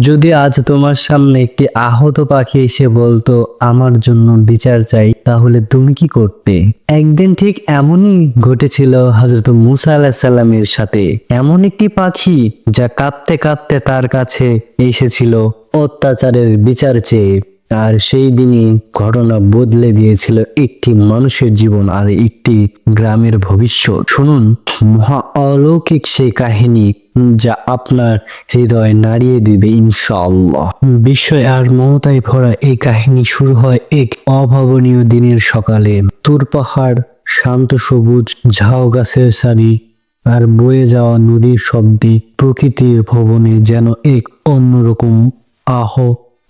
যদি আজ তোমার সামনে একটি আহত পাখি এসে বলতো, আমার জন্য বিচার চাই, তাহলে তুমি কি করতে? একদিন ঠিক এমনই ঘটেছিল হজরত মুসা আলাহিসাল্লামের সাথে। এমন একটি পাখি যা কাঁপতে কাঁপতে তার কাছে এসেছিল অত্যাচারের বিচার চেয়ে। আর সেই দিনই ঘটনা বদলে দিয়েছিল একটি মানুষের জীবন আর একটি গ্রামের ভবিষ্যৎ। শুনুন, মহা অলৌকিক সেই কাহিনী। যা আপনার হৃদয় নাড়িয়ে দিবে ইনশাআল্লাহ। বিস্ময় আর মমতায় ভরা এই কাহিনী শুরু হয় এক অভাবনীয় দিনের সকালে। তুর পাহাড়, শান্ত সবুজ, ঝাউ গাছের সারি আর বয়ে যাওয়া নদীর শব্দে প্রকৃতির ভবনে যেন এক অন্যরকম আহ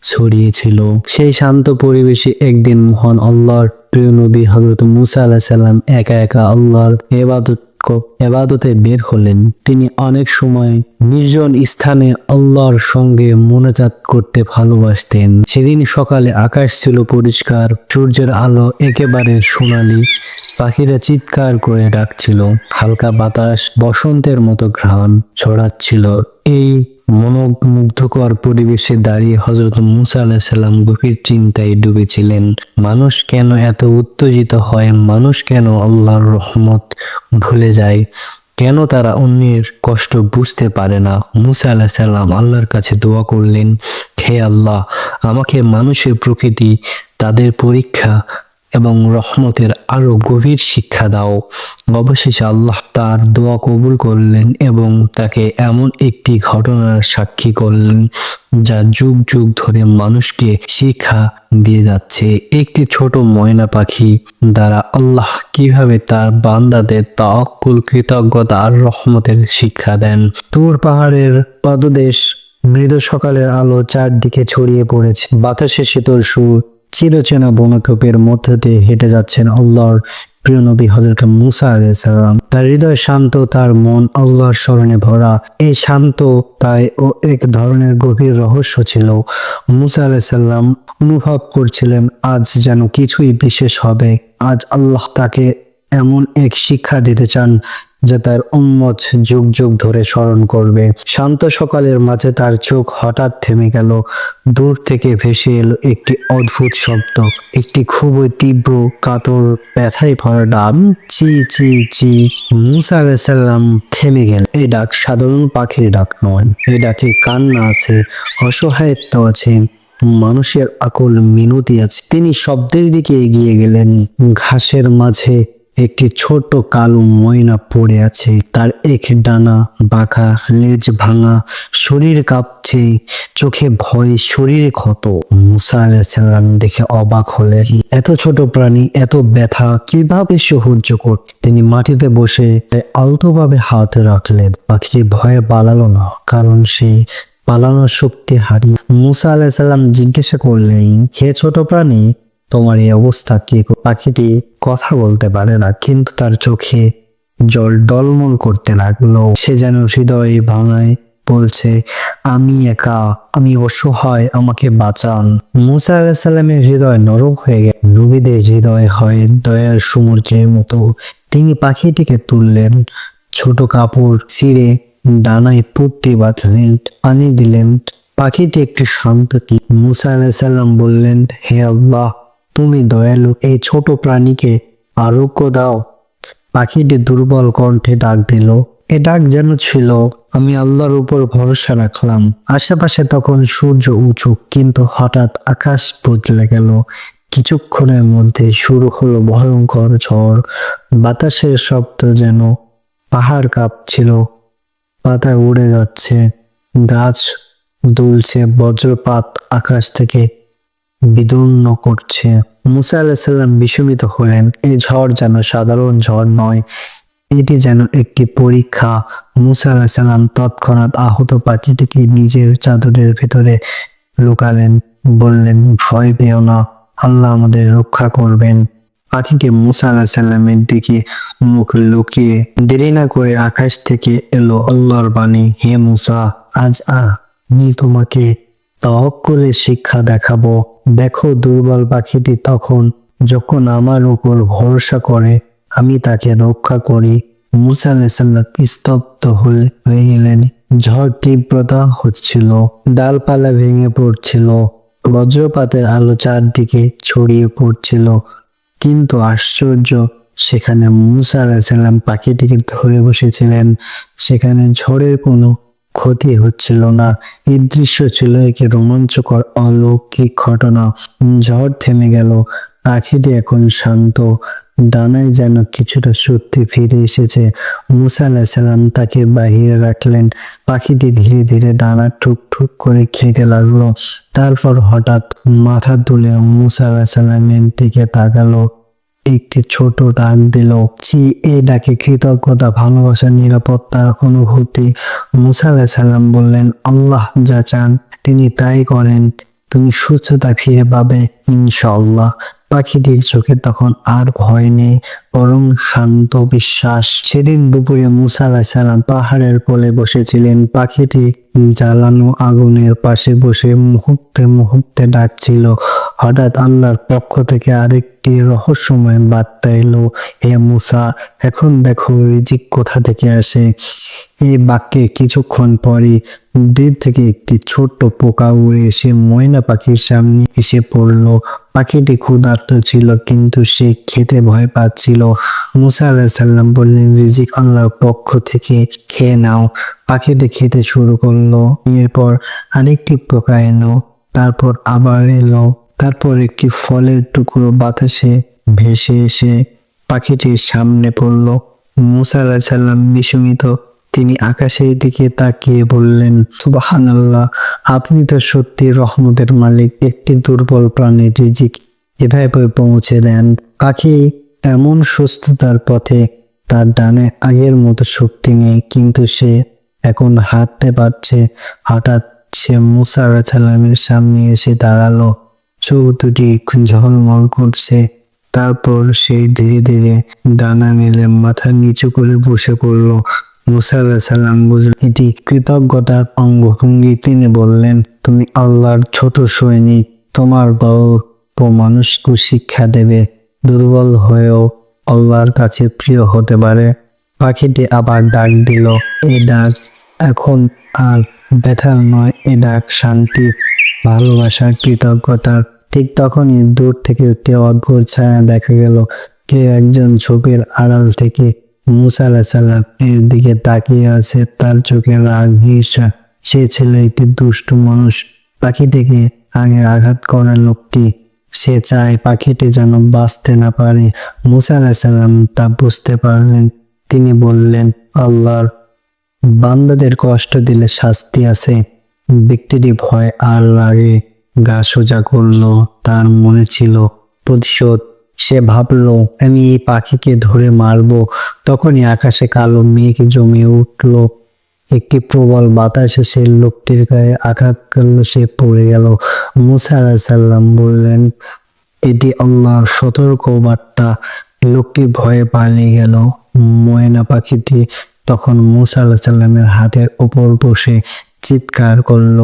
ছড়িয়েছিল সেই শান্ত পরিবেশে একদিন মহান আল্লাহর প্রিয় নবী হজরত মুসা আলাহ সাল্লাম একা একা আল্লাহর এবাদত ক- এবাদতে বের হলেন। তিনি অনেক সময় নির্জন স্থানে আল্লাহর সঙ্গে মনোজাত করতে ভালোবাসতেন। সেদিন সকালে আকাশ ছিল পরিষ্কার, সূর্যের আলো একেবারে সোনালি, পাখিরা চিৎকার করে ডাকছিল। হালকা বাতাস বসন্তের মতো ঘ্রাণ ছড়াচ্ছিল। এই মনোমুগ্ধকর পরিবেশে দাঁড়িয়ে হজরত মুসা আলাহিসাল্লাম গভীর চিন্তায় ডুবেছিলেন। মানুষ কেন এত উত্তেজিত হয়? মানুষ কেন আল্লাহর রহমত ভুলে যায়? কেন তারা অন্যের কষ্ট বুঝতে পারে না? মুসা আলাহ সাল্লাম আল্লাহর কাছে দোয়া করলেন, হে আল্লাহ, আমাকে মানুষের প্রকৃতি, তাদের পরীক্ষা এবং রহমতের আরও গভীর শিক্ষা দাও। অবশেষে আল্লাহ তার দোয়া কবুল করলেন এবং তাকে এমন একটি ঘটনার সাক্ষী করলেন, যা যুগ যুগ ধরে মানুষকে শিক্ষা দিয়ে যাচ্ছে। একটি ছোট ময়না পাখি দ্বারা আল্লাহ কীভাবে তার বান্দাদের তাওয়াক্কুল, কৃতজ্ঞতা আর রহমতের শিক্ষা দেন। তোর পাহাড়ের পদদেশ মৃদু সকালের আলো চারদিকে ছড়িয়ে পড়েছে। বাতাসে শীতল সুর চিরচেনা বনকপের মধ্যে দিয়ে হেঁটে যাচ্ছেন আল্লাহর প্রিয় নবী হজরত মুসা আলাইসাল্লাম তার হৃদয় শান্ত, তার মন আল্লাহর স্মরণে ভরা। এই শান্ত, তাই ও এক ধরনের গভীর রহস্য ছিল। মুসা আলাইসাল্লাম অনুভব করছিলেন, আজ যেন কিছুই বিশেষ হবে। আজ আল্লাহ তাকে এমন এক শিক্ষা দিতে চান যা তার উম্মত যুগ যুগ ধরে স্মরণ করবে। শান্ত সকালের মাঝে তার চোখ হঠাৎ থেমে গেল। দূর থেকে ভেসে এলো একটি অদ্ভুত শব্দ। একটি খুবই তীব্র কাতর, ব্যথায় ভরা ডাক। চি চি চি, মুসা আলাইসাল্লাম থেমে গেল। এই ডাক সাধারণ পাখির ডাক নয়। এই ডাকে কান্না আছে, অসহায়ত্ব আছে, মানুষের আকল মিনতি আছে। তিনি শব্দের দিকে এগিয়ে গেলেন। ঘাসের মাঝে একটি ছোট কালো ময়না পড়ে আছে। তার এক ডানা বাঁকা, লেজ ভাঙা, শরীর কাঁপছে, চোখে ভয়, শরীরে ক্ষত। মুসা আলাইসাল্লাম দেখে অবাক হলেন। এত ছোট প্রাণী, এত ব্যথা, কীভাবে সহ্য কর? তিনি মাটিতে বসে আলতোভাবে হাত রাখলেন। পাখি ভয়ে পালালো না, কারণ সে পালানোর শক্তি হারিয়ে মুসা আলাইসাল্লাম জিজ্ঞাসা করলেন, হে ছোট প্রাণী, তোমার এই অবস্থা কি? পাখিটি কথা বলতে পারে না, কিন্তু তার চোখে জল ডলমল করতে লাগল। সে যেন হৃদয় ভাঙায় বলছে, আমি একা, আমি অসহায়, আমাকে বাঁচান। মুসা আলাহিসাল্লামের হৃদয় নরম হয়ে গেল। নবীদের হৃদয় হয় দয়ার সমুদ্রের মতো। তিনি পাখিটিকে তুললেন, ছোট কাপড় ছিঁড়ে ডানায় পুট্টি বাঁধলেন, পানি দিলেন। পাখিটি একটু শান্ত কি মুসা আলাহিসাল্লাম বললেন, হে আল্লাহ তুমি দয়ালু এই ছোট প্রাণীকে আরোগ্য দাও। পাখিটি দুর্বল কণ্ঠে ডাক দিল। এ ডাক যেন ছিল, আমি আল্লাহর উপর ভরসা রাখলাম। আশেপাশে তখন সূর্য উঁচু, কিন্তু হঠাৎ আকাশ বদলে গেল। কিছুক্ষণের মধ্যে শুরু হলো ভয়ঙ্কর ঝড়। বাতাসের শব্দ যেন পাহাড় কাঁপছিল। পাতা উড়ে যাচ্ছে গাছ, দুলছে বজ্রপাত আকাশ থেকে বিদীর্ণ করছে। মুসা আলাহিসাল্লাম বিস্মিত হলেন এই ঝড় যেন সাধারণ ঝড় নয়, এটি যেন একটি পরীক্ষা। মুসা আলাহিসাল্লাম তৎক্ষণাৎ আহত পাখিটিকে নিজের চাদরের ভেতরে লুকালেন, বললেন, ভয় পেও না, আল্লাহ আমাদের রক্ষা করবেন। পাখিকে মুসা আলাহিসাল্লামের দিকে মুখ লুকিয়ে দেরি না করে আকাশ থেকে এলো, আল্লাহর বাণী, হে মুসা, আজ আ আমি তোমাকে তহক্কলের শিক্ষা দেখাবো। দেখো দুর্বল পাখিটি তখন যখন আমার উপর ভরসা করে, আমি তাকে রক্ষা করি। মুসা আলাইসাল্লাম স্তব্ধ হয়ে হয়ে গেলেন। ঝড় তীব্রতা হচ্ছিল, ডালপালা ভেঙে পড়ছিল, বজ্রপাতের আলো চারদিকে ছড়িয়ে পড়ছিল। কিন্তু আশ্চর্য, সেখানে মুসা আলাহিসাল্লাম পাখিটিকে ধরে বসেছিলেন। সেখানে ঝড়ের কোনো ক্ষতি হচ্ছিল না। এই দৃশ্য ছিল একে রোমাঞ্চকর অলৌকিক ঘটনা। ঝড় থেমে গেল। পাখিটি এখন শান্ত। ডানায় যেন কিছুটা সত্যি ফিরে এসেছে। মুসা আলাহিসাল্লাম তাকে বাহিরে রাখলেন। পাখিটি ধীরে ধীরে ডানা ঠুক ঠুক করে খেতে লাগল। তারপর হঠাৎ মাথা তুলে মুসা আলাহিসাল্লামের দিকে তাকালো। একটি ছোট ডাক দিল চি এ ডাকে কৃতজ্ঞতা, ভালোবাসা নিরাপত্তার অনুভূতি। মুসা সালাম বললেন, আল্লাহ যা চান তিনি তাই করেন। তুমি সুস্থতা ফিরে পাবে, ইনশাআল্লাহ। পাখিটির চোখে তখন আর ভয় নেই, বরং শান্ত বিশ্বাস। সেদিন দুপুরে মুসা আলাহিসাল্লাম পাহাড়ের কোলে বসেছিলেন। পাখিটি জ্বালানো আগুনের পাশে বসে মুহূর্তে মুহূর্তে ডাকছিল। হঠাৎ আল্লাহর পক্ষ থেকে আরেকটি রহস্যময় বার্তা এলো। হে মুসা, এখন দেখো রিজিক কোথা থেকে আসে? এই বাক্যে কিছুক্ষণ পরে দূর থেকে একটি ছোট্ট পোকা উড়ে এসে ময়না পাখির সামনে এসে পড়ল। পাখিটি ক্ষুধার্ত ছিল, কিন্তু সে খেতে ভয় পাচ্ছিল। মুসা আলাহিসাল্লাম বললেন, রিজিক আল্লাহর পক্ষ থেকে খেয়ে নাও। পাখিটি খেতে শুরু করল। এরপর আরেকটি পোকা এলো, তারপর আবার এলো। তারপর একটি ফলের টুকরো বাতাসে ভেসে এসে পাখিটির সামনে পড়ল। মুসা আলাহিসাল্লাম বিস্মিত তিনি আকাশের দিকে তাকিয়ে বললেন সুবাহান আল্লাহ আপনি তো সত্যি রহমতের মালিক, একটি দুর্বল প্রাণীর রিজিক এভাবে পৌঁছে দেন। পাখি এমন সুস্থতার পথে তার ডানে আগের মতো শক্তি নেই, কিন্তু সে এখন হাঁটতে পারছে। হঠাৎ সে মুসা আলাহিসাল্লামের সামনে এসে দাঁড়াল। চোখ দুটি ঝলমল করছে। তারপর সে ধীরে ধীরে ডানা মেলে মাথা নিচু করে বসে পড়ল। মুসা আলাহিসাল্লাম বুঝলেন, এটি কৃতজ্ঞতার অঙ্গভঙ্গি তিনি বললেন, তুমি আল্লাহর ছোট সৈনিক, তোমার গল্প মানুষকে শিক্ষা দেবে, দুর্বল হয়েও আল্লাহর কাছে প্রিয় হতে পারে। পাখিটি আবার ডাক দিল, এ ডাক এখন আর ব্যথার নয়, এ ডাক শান্তি, ভালোবাসার কৃতজ্ঞতার ঠিক তখনই দূর থেকে একটি অদ্ভুত ছায়া দেখা গেল, কে একজন ঝোপের আড়াল থেকে মুসা আলাহিসাল্লাম এর দিকে তাকিয়ে আছে, তার চোখে রাগ, হিংসা। সে ছিল একটি দুষ্ট মানুষ। পাখিটিকে আগে আঘাত করা লোকটি। সে চায় পাখিটি যেন বাঁচতে না পারে। মুসা আলাহিসাল্লাম তা বুঝতে পারলেন। তিনি বললেন, আল্লাহর বান্দাদের কষ্ট দিলে শাস্তি আছে। ব্যক্তিটি ভয় আর রাগে গা সোজা করল, তার মনে ছিল প্রতিশোধ। সে ভাবলো, আমি এই পাখিকে ধরে মারবো। তখনই আকাশে কালো মেঘ জমে উঠল। একটি প্রবল বাতাস এসে লোকটির গায়ে আঘাত করল, সে পড়ে গেল। মুসা আলাহিসাল্লাম বললেন, এটি আল্লাহর সতর্ক বার্তা লোকটি ভয়ে পালিয়ে গেল। ময়না পাখিটি তখন মুসা আলাহিসাল্লামের হাতের ওপর বসে চিৎকার করল।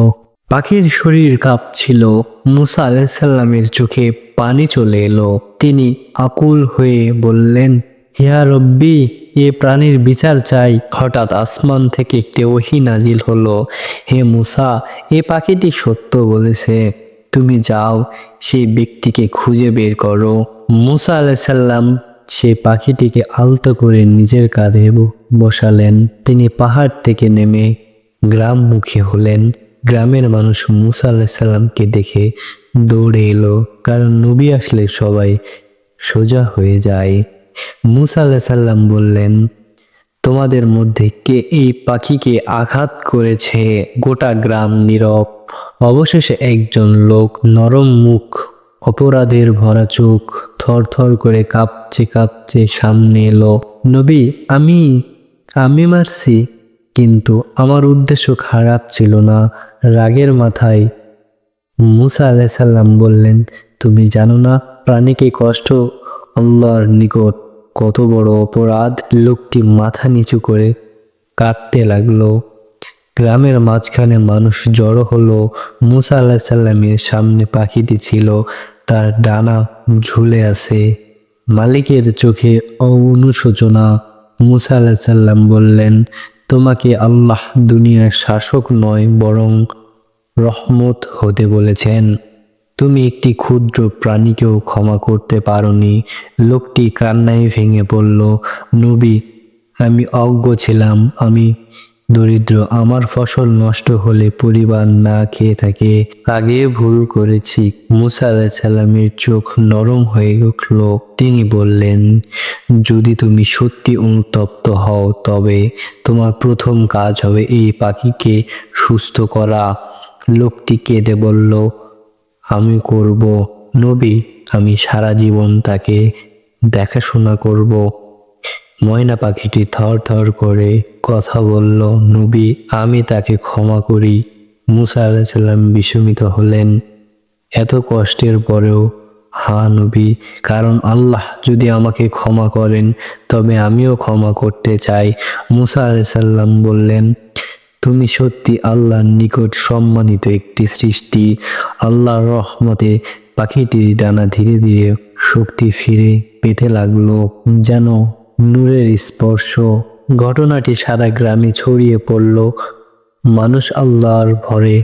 পাখির শরীর কাঁপছিল। মুসা আলাহিসাল্লামের চোখে পানি চলে এলো। তিনি আকুল হয়ে বললেন হিয়া রব্বি, এ প্রাণীর বিচার চাই। হঠাৎ আসমান থেকে একটি ওহি নাজিল হলো। হে মুসা, এ পাখিটি সত্য বলেছে। তুমি যাও, সেই ব্যক্তিকে খুঁজে বের করো। মুসা আলাইসাল্লাম সে পাখিটিকে আলতো করে নিজের কাঁধে বসালেন। তিনি পাহাড় থেকে নেমে গ্রামমুখী হলেন। গ্রামের মানুষ মুসা আলাহিসাল্লামকে দেখে দৌড়ে এলো, কারণ নবী আসলে সবাই সোজা হয়ে যায়। মুসা আলাহিসাল্লাম বললেন, তোমাদের মধ্যে কে এই পাখিকে আঘাত করেছে? গোটা গ্রাম নীরব। অবশেষে একজন লোক নরম মুখ, অপরাধের ভরা চোখ, থরথর করে কাঁপছে কাঁপছে সামনে এলো। নবী, আমি আমি মারছি, কিন্তু আমার উদ্দেশ্য খারাপ ছিল না। রাগের মাথায়। মুসা আলাইসাল্লাম বললেন, তুমি জানো না, প্রাণীকে কষ্ট আল্লাহর নিকট কত বড় অপরাধ? লোকটি মাথা নিচু করে কাঁদতে লাগল। গ্রামের মাঝখানে মানুষ জড়ো হলো। মুসা আল্লাহ সাল্লামের সামনে পাখিটি ছিল, তার ডানা ঝুলে আছে। মালিকের চোখে অনুশোচনা। মুসা আল্লাহ সাল্লাম বললেন তোমাকে আল্লাহ দুনিয়ার শাসক নয়, বরং রহমত হতে বলেছেন। তুমি একটি ক্ষুদ্র প্রাণীকেও ক্ষমা করতে পারোনি। লোকটি কান্নায় ভেঙে পড়ল, নবী, আমি অজ্ঞ ছিলাম, আমি দরিদ্র, আমার ফসল নষ্ট হলে পরিবার না খেয়ে থাকে। আগে ভুল করেছি। মুসা আলাহিসাল্লামের চোখ নরম হয়ে উঠল। তিনি বললেন, যদি তুমি সত্যি অনুতপ্ত হও, তবে তোমার প্রথম কাজ হবে এই পাখিকে সুস্থ করা। লোকটি কেঁদে বলল, আমি করব। নবী, আমি সারা জীবন তাকে দেখাশোনা করব। ময়না পাখিটি থর থর করে কথা বলল, নবী, আমি তাকে ক্ষমা করি। মুসা আলাহিসাল্লাম বিস্মিত হলেন। এত কষ্টের পরেও, হা, নবী, কারণ আল্লাহ যদি আমাকে ক্ষমা করেন, তবে আমিও ক্ষমা করতে চাই। মুসা আলাইসাল্লাম বললেন, তুমি সত্যি আল্লাহর নিকট সম্মানিত একটি সৃষ্টি। আল্লাহর রহমতে পাখিটির ডানা ধীরে ধীরে শক্তি ফিরে পেতে লাগল, যেন নূরের স্পর্শ ঘটনাটি সারা গ্রামে ছড়িয়ে পড়ল। মানুষ আল্লাহর ভরে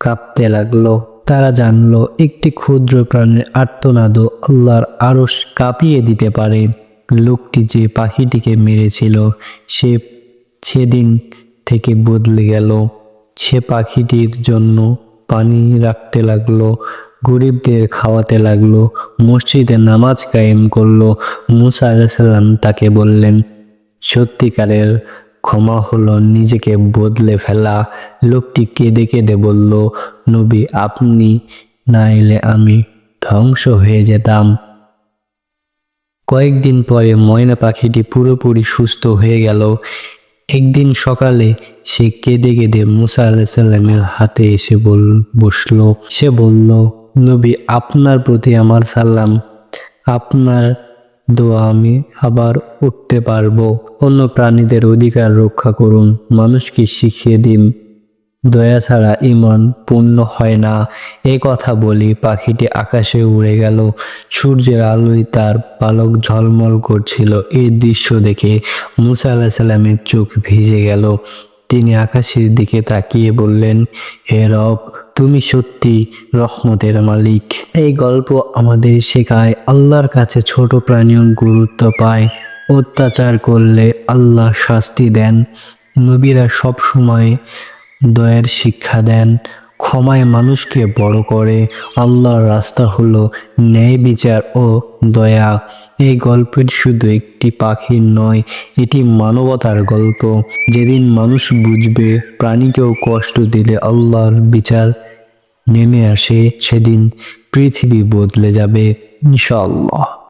কাঁপতে লাগল। তারা জানলো, একটি ক্ষুদ্র প্রাণের আর্তনাদও আল্লাহর আরশ কাঁপিয়ে দিতে পারে। লোকটি যে পাখিটিকে মেরেছিল, সে সেদিন থেকে বদলে গেল। সে পাখিটির জন্য পানি রাখতে লাগল। গরিবদের খাওয়াতে লাগল, মসজিদে নামাজ কায়েম করল, মুসা আলাইসাল্লাম তাকে বললেন, সত্যিকারের ক্ষমা হলো নিজেকে বদলে ফেলা। লোকটি কেঁদে কেঁদে বলল, নবী, আপনি না এলে আমি ধ্বংস হয়ে যেতাম। কয়েকদিন পরে ময়না পাখিটি পুরোপুরি সুস্থ হয়ে গেল। একদিন সকালে সে কেঁদে কেঁদে মুসা আলাইসাল্লামের হাতে এসে বল, বসল। সে বলল নবী, আপনার প্রতি আমার সালাম। আপনার দোয়া আমি আবার উঠতে পারব। অন্য প্রাণীদের অধিকার রক্ষা করুন, মানুষকে শিখিয়ে দিন। দয়া ছাড়া ইমান পূর্ণ হয় না। এ কথা বলি, পাখিটি আকাশে উড়ে গেল। সূর্যের আলোয় তার পালক ঝলমল করছিল। এই দৃশ্য দেখে মুসা আলাহ সাল্লামের চোখ ভিজে গেল। তিনি আকাশের দিকে তাকিয়ে বললেন, হে রব তুমি সত্যি রহমতের মালিক। এই গল্প আমাদের শেখায় আল্লাহর কাছে ছোট প্রাণীও গুরুত্ব পায়। অত্যাচার করলে আল্লাহ শাস্তি দেন। নবীরা সব সময় দয়ের শিক্ষা দেন। ক্ষমায় মানুষকে বড় করে। আল্লাহর রাস্তা হলো ন্যায় বিচার ও দয়া। এই গল্পের শুধু একটি পাখির নয়, এটি মানবতার গল্প। যেদিন মানুষ বুঝবে, প্রাণীকেও কষ্ট দিলে আল্লাহর বিচার নেমে আসে, সেদিন পৃথিবী বদলে যাবে, ইনশাআল্লাহ।